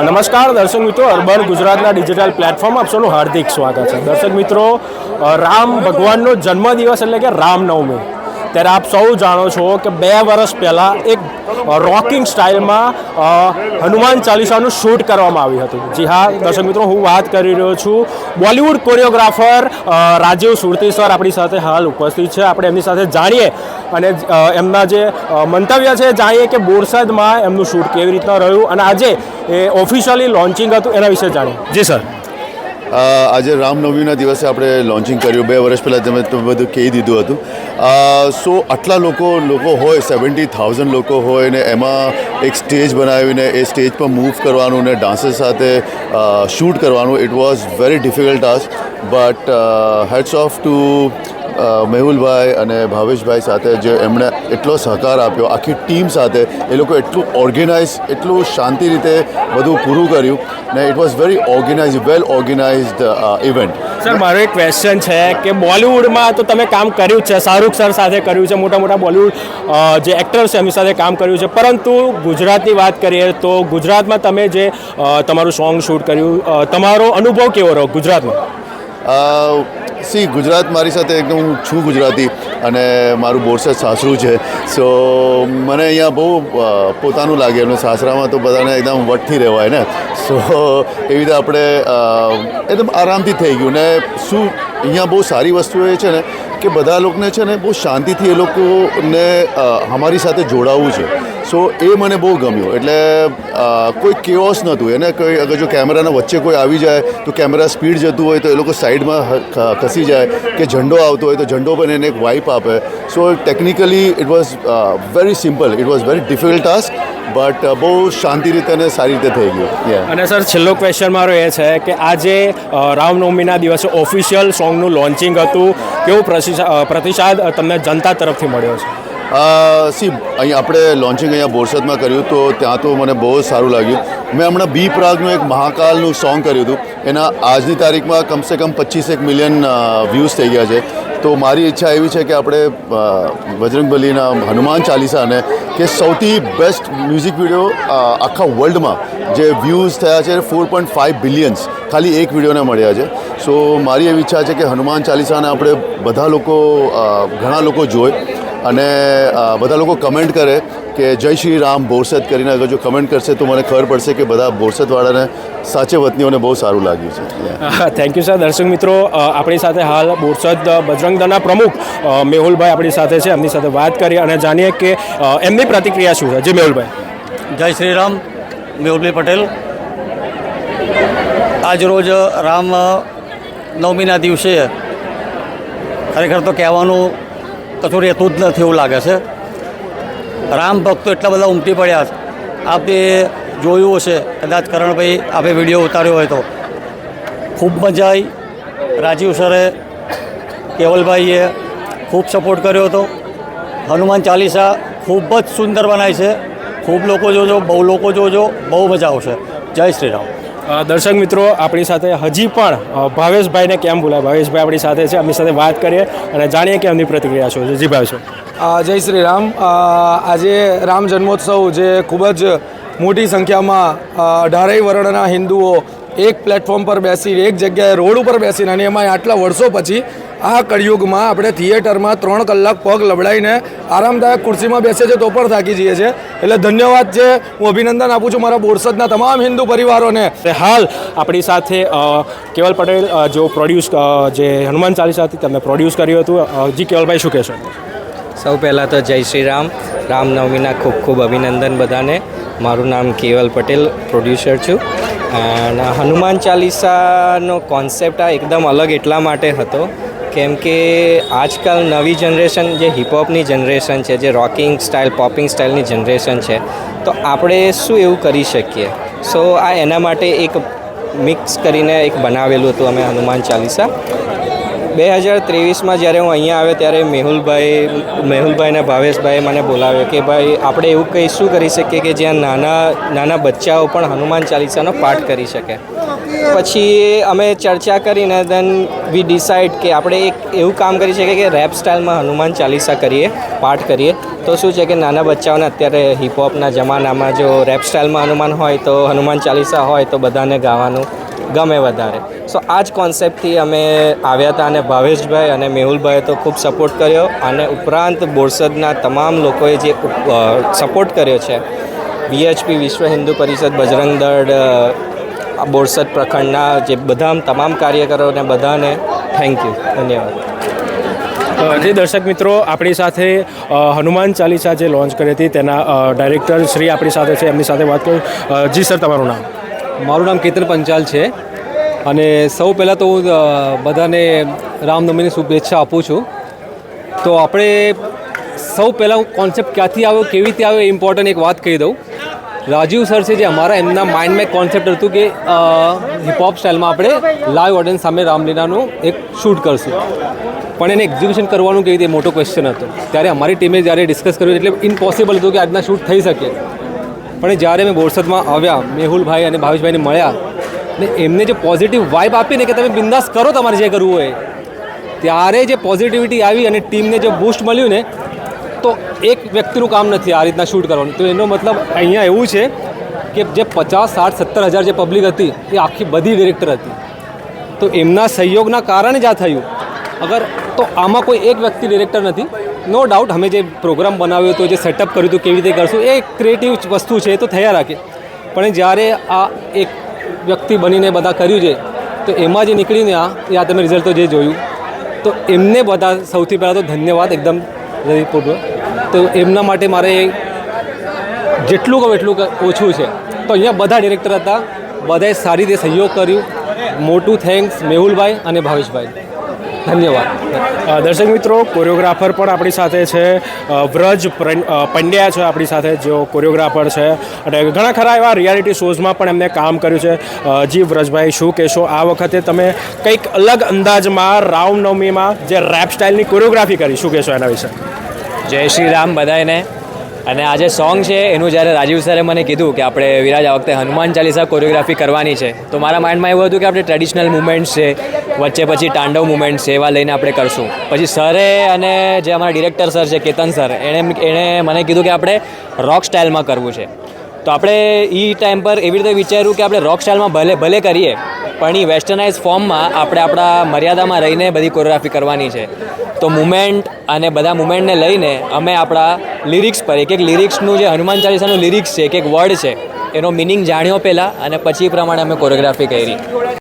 નમસ્કાર, દર્શક મિત્રો. અર્બન ગુજરાતના ડિજિટલ પ્લેટફોર્મ આપ હાર્દિક સ્વાગત છે. દર્શક મિત્રો રામ ભગવાનનો જન્મદિવસ એટલે કે રામનવમી. ત્યારે આપ સૌ જાણો છો કે બે વર્ષ પહેલાં એક રોકિંગ સ્ટાઇલમાં હનુમાન ચાલીસાનું શૂટ કરવામાં આવ્યું હતું. જી હા, દર્શક મિત્રો, હું વાત કરી રહ્યો છું Bollywood choreographer Rajiv Surti sir આપણી સાથે હાલ ઉપસ્થિત છે. આપણે એમની સાથે જાણીએ અને એમના જે મંતવ્ય છે, જાણીએ કે બોરસદમાં એમનું શૂટ કેવી રીતના રહ્યું અને આજે એ ઓફિશિયલી લોન્ચિંગ હતું એના વિશે જાણીએ. જી સર. આજે રામનવમીના દિવસે આપણે લોન્ચિંગ કર્યું. બે વર્ષ પહેલાં તમે તમે બધું કહી દીધું હતું. સો આટલા લોકો લોકો હોય સેવન્ટી થાઉઝન્ડ લોકો હોય ને એમાં એક સ્ટેજ બનાવીને એ સ્ટેજ પર મૂવ કરવાનું ને ડાન્સર સાથે શૂટ કરવાનું it was very difficult task but heads off to મેહુલભાઈ અને ભાવેશભાઈ સાથે જે એમણે એટલો સહકાર આપ્યો આખી ટીમ સાથે એ લોકો એટલું ઓર્ગેનાઇઝ એટલું શાંતિ રીતે બધું પૂરું કર્યું ને it was very organise well organised event sir મારો એક ક્વેશ્ચન છે કે બોલિવૂડમાં તો તમે કામ કર્યું જ છે શાહરૂખ સર સાથે કર્યું છે મોટા મોટા બોલિવૂડ જે એક્ટર્સ છે એમની સાથે કામ કર્યું છે પરંતુ ગુજરાતની વાત કરીએ તો ગુજરાતમાં તમે જે તમારું સોંગ શૂટ કર્યું તમારો અનુભવ કેવો રહ્યો ગુજરાતમાં? સી, ગુજરાત મારી સાથે એકદમ હું છું ગુજરાતી અને મારું બોરસદ સાસરું છે. સો મને અહીંયા બહુ પોતાનું લાગે એમને સાસરામાં તો બધાને એકદમ વટથી રહેવાય ને. સો એવી રીતે આપણે એકદમ આરામથી થઈ ગયું ને શું અહીંયા બહુ સારી વસ્તુ એ છે ને કે બધા લોકોને છે ને બહુ શાંતિથી એ લોકોને અમારી સાથે જોડાવવું છે. સો એ મને બહુ ગમ્યું. એટલે કોઈ કેઓસ નહોતું. એને કોઈ, અગર જો કેમેરાના વચ્ચે કોઈ આવી જાય, તો કેમેરા સ્પીડ જતું હોય, તો એ લોકો સાઈડમાં ખસી જાય કે ઝંડો આવતો હોય, તો ઝંડો પણ એને એક વાઇપ આપે. So technically it was very simple it was very difficult task but બહુ શાંતિ રીતે અને સારી રીતે થઈ ગયું. અને સર, છેલ્લો ક્વેશ્ચન મારો એ છે કે આજે રામનવમીના દિવસે ઓફિશિયલ સોંગનું લોન્ચિંગ હતું. કેવો પ્રતિસા- પ્રતિસાદ તમને જનતા તરફથી મળ્યો છે? સી, અહીં આપણે લોન્ચિંગ અહીંયા બોરસદમાં કર્યું તો ત્યાં તો મને બહુ જ સારું લાગ્યું. મેં હમણાં બી પ્રાગનું એક મહાકાલનું સોંગ કર્યું હતું. એના આજની તારીખમાં કમસે કમ પચીસેક મિલિયન વ્યૂઝ થઈ ગયા છે. તો મારી ઈચ્છા એવી છે કે આપણે બજરંગબલીના હનુમાન ચાલીસાને કે સૌથી બેસ્ટ મ્યુઝિક વીડિયો આખા વર્લ્ડમાં જે વ્યૂઝ થયા છે ફોર પોઈન્ટ ફાઇવ બિલિયન્સ ખાલી એક વિડીયોને મળ્યા છે. સો મારી એવી ઈચ્છા છે કે હનુમાન ચાલીસાને આપણે બધા લોકો ઘણા લોકો જોઈ અને બધા લોકો કમેન્ટ કરે કે જય શ્રી રામ બોરસદ કરીને અગર જો કમેન્ટ કરશે તો મને ખબર પડશે કે બધા બોરસદવાળાને સાચે વતનીઓને બહુ સારું લાગ્યું છે. થેન્ક યુ સર દર્શક મિત્રો આપણી સાથે હાલ બોરસદ બજરંગ દળના પ્રમુખ મેહુલભાઈ આપણી સાથે છે. એમની સાથે વાત કરી અને જાણીએ કે એમની પ્રતિક્રિયા શું છે? જી મેહુલભાઈ. જય શ્રી રામ મેહુલભાઈ પટેલ. આજરોજ રામ નવમીના દિવસે ખરેખર તો કહેવાનું કશું રહેતું જ નથી એવું લાગે છે. રામ ભક્તો એટલા બધા ઉમટી પડ્યા. છે. આપે જોયું હશે. કદાચ કરણભાઈ આપે વીડિયો ઉતાર્યો હોય તો. ખૂબ મજા આવી. રાજીવ સરે કેવલભાઈએ ખૂબ સપોર્ટ કર્યો હતો. હનુમાન ચાલીસા ખૂબ જ સુંદર બનાવી છે. ખૂબ લોકો જોજો, બહુ લોકો જોજો, બહુ મજા આવશે. જય શ્રી રામ. દર્શક મિત્રો, આપણી સાથે હજી પણ ભાવેશભાઈને કેમ બોલાય? ભાવેશભાઈ આપણી સાથે છે એમની સાથે વાત કરીએ અને જાણીએ કે એમની પ્રતિક્રિયા શું છે. જી ભાવેશભાઈ જય શ્રી રામ. આજે રામ જન્મોત્સવ જે ખૂબ જ મોટી સંખ્યામાં અઢારેય વર્ણના હિન્દુઓ એક પ્લેટફોર્મ પર બેસી એક જગ્યાએ રોડ ઉપર બેસીને, અને એમાં આટલા વર્ષો પછી આ કળિયુગમાં આપણે થિયેટરમાં ત્રણ કલાક પગ લબડાઈને આરામદાયક ખુરશીમાં બેસે છે તો પણ થાકી જઈએ છે એટલે ધન્યવાદ છે. હું અભિનંદન આપું છું મારા બોરસદના તમામ હિન્દુ પરિવારોને. હાલ આપણી સાથે કેવલ પટેલ જો પ્રોડ્યુસ જે હનુમાન ચાલીસા હતી તમે પ્રોડ્યુસ કર્યું હતું. જી કેવલભાઈ શું કહેશો? સૌ પહેલાં તો જય શ્રી રામ. રામનવમીના ખૂબ ખૂબ અભિનંદન બધાને. મારું નામ કેવલ પટેલ પ્રોડ્યુસર છું. અને હનુમાન ચાલીસાનો કોન્સેપ્ટ આ એકદમ અલગ એટલા માટે હતો. કેમ કે આજકાલ નવી જનરેશન જે હિપહોપની જનરેશન છે, જે રોકિંગ સ્ટાઇલ પોપિંગ સ્ટાઇલની જનરેશન છે, તો આપણે શું એવું કરી શકીએ? સો આ એના માટે એક મિક્સ કરીને એક બનાવેલું હતું અમે હનુમાન ચાલીસા. બે હજાર ત્રેવીસમાં જ્યારે હું અહીંયા આવ્યો ત્યારે મેહુલભાઈ મેહુલભાઈ અને ભાવેશભાઈએ મને બોલાવ્યો કે ભાઈ, આપણે એવું કંઈ શું કરી શકીએ કે જ્યાં નાના નાના બચ્ચાઓ પણ હનુમાન ચાલીસાનો પાઠ કરી શકે. પછી અમે ચર્ચા કરીને દેન વી ડિસાઇડ કે આપણે એક એવું કામ કરી શકીએ કે રેપ સ્ટાઇલમાં હનુમાન ચાલીસા કરીએ, પાઠ કરીએ. તો શું છે કે નાના બચ્ચાઓને અત્યારે હિપહોપના જમાનામાં જો રેપ સ્ટાઇલમાં હનુમાન હોય તો હનુમાન ચાલીસા હોય તો બધાને ગાવાનું. ગમે વધારે. સો આ જ કોન્સેપ્ટથી અમે આવ્યા હતા અને ભાવેશભાઈ અને મેહુલભાઈએ તો ખૂબ સપોર્ટ કર્યો અને ઉપરાંત બોરસદના તમામ લોકોએ જે સપોર્ટ કર્યો છે વીએચપી વિશ્વ હિન્દુ પરિષદ, બજરંગ દળ બોરસદ પ્રખંડના જે બધા તમામ કાર્યકરોને બધાને થેન્ક યુ ધન્યવાદ. જે દર્શક મિત્રો આપણી સાથે હનુમાન ચાલીસા જે લોન્ચ કરી હતી તેના ડાયરેક્ટર શ્રી આપણી સાથે છે, એમની સાથે વાત કરું. જી સર, તમારું નામ? મારું નામ કેતન પંચાલ છે અને સૌ પહેલાં તો હું બધાને રામનવમીની શુભેચ્છા આપું છું. તો આપણે સૌ પહેલાં હું કોન્સેપ્ટ ક્યાંથી આવ્યો, કેવી રીતે આવ્યો ઇમ્પોર્ટન્ટ એક વાત કહી દઉં. રાજીવ સર છે જે અમારા એમના માઇન્ડમાં કોન્સેપ્ટ હતું કે હિપહોપ સ્ટાઇલમાં આપણે લાઈવ ઓડિયન્સ સામે રામલીલાનું એક શૂટ કરશું. પણ એને એક્ઝિબિશન કરવાનું કેવી રીતે મોટો ક્વેશ્ચન હતો. ત્યારે અમારી ટીમે જ્યારે ડિસ્કસ કર્યું એટલે ઇમ્પોસિબલ હતું કે આજના શૂટ થઈ શકે. પણ જ્યારે મેં બોરસદમાં આવ્યા, મેહુલભાઈ અને ભાવેશભાઈને મળ્યા, ને એમને જે પોઝિટિવ વાઇબ આપીને કે તમે બિંદાસ કરો તમારે જે કરવું હોય, ત્યારે જે પોઝિટિવિટી આવી અને ટીમને જે બૂસ્ટ મળ્યું ને, તો એક વ્યક્તિનું કામ નથી આ રીતના શૂટ કરવાનું. તો એનો મતલબ અહીંયા એવું છે કે જે પચાસ, સાઠ, સત્તર હજાર જે પબ્લિક હતી, એ આખી બધી ડિરેક્ટર હતી. તો એમના સહયોગના કારણે જ આ થયું. અગર તો આમાં કોઈ એક વ્યક્તિ ડિરેક્ટર નથી નો ડાઉટ અમે જે પ્રોગ્રામ બનાવ્યો હતો, જે સેટઅપ કર્યું હતું, કેવી રીતે કરશું, એ ક્રિએટિવ વસ્તુ છે, એ તો થયા રાખે. પણ જ્યારે આ એક વ્યક્તિ બનીને બધા કર્યું છે, તો એમાં જે નીકળીને આ, એ આ તમે રિઝલ્ટ તો જે જોયું. તો એમને બધા સૌથી પહેલાં તો ધન્યવાદ એકદમ હૃદયપૂર્વક. તો એમના માટે મારે જેટલું કહું એટલું ઓછું છે. તો અહીંયા બધા ડિરેક્ટર હતા, બધાએ સારી રીતે સહયોગ કર્યું. મોટું થેન્ક્સ મેહુલભાઈ અને ભાવેશભાઈ. ધન્યવાદ. દર્શક મિત્રો કોરિયોગ્રાફર પણ આપણી સાથે છે. વ્રજ પંડ્યા છે આપણી સાથે જેઓ કોરિયોગ્રાફર છે. અને ઘણા ખરા એવા રિયાલિટી શોઝમાં પણ એમને કામ કર્યું છે. જી વ્રજભાઈ શું કહેશો? આ વખતે તમે કંઈક અલગ અંદાજમાં રામનવમીમાં જે રેપ સ્ટાઇલની કોરિયોગ્રાફી કરી શું કહેશો એના વિશે? જય શ્રી રામ બધાને અને આ જે સોંગ છે, એનું જ્યારે રાજીવ સરે મને કીધું કે આપણે વિરાજ આ વખતે હનુમાન ચાલીસા કોરિયોગ્રાફી કરવાની છે, તો મારા માઇન્ડમાં એવું હતું કે આપણે ટ્રેડિશનલ મુમેન્ટ્સ છે, વચ્ચે પછી તાંડવ મુમેન્ટ્સ છે, એવા લઈને આપણે કરશું. પછી સરે અને જે અમારા ડિરેક્ટર સર છે, કેતન સર એણે એણે મને કીધું કે આપણે રોક સ્ટાઇલમાં કરવું છે. તો આપણે એ ટાઈમ પર એવી રીતે વિચાર્યું કે આપણે રોક સ્ટાઇલમાં ભલે ભલે કરીએ પણ એ વેસ્ટર્નાઇઝ ફોર્મમાં આપણે આપણા મર્યાદામાં રહીને બધી કોરિયોગ્રાફી કરવાની છે. તો મુમેન્ટ અને બધા મુમેન્ટને લઈને અમે આપણા લિરિક્સ પર, એક એક લિરિક્સનું જે હનુમાન ચાલીસાનું લિરિક્સ છે, એક એક વર્ડ છે, એનો મિનિંગ જાણ્યો પહેલાં અને પછી પ્રમાણે અમે કોરિયોગ્રાફી કરી.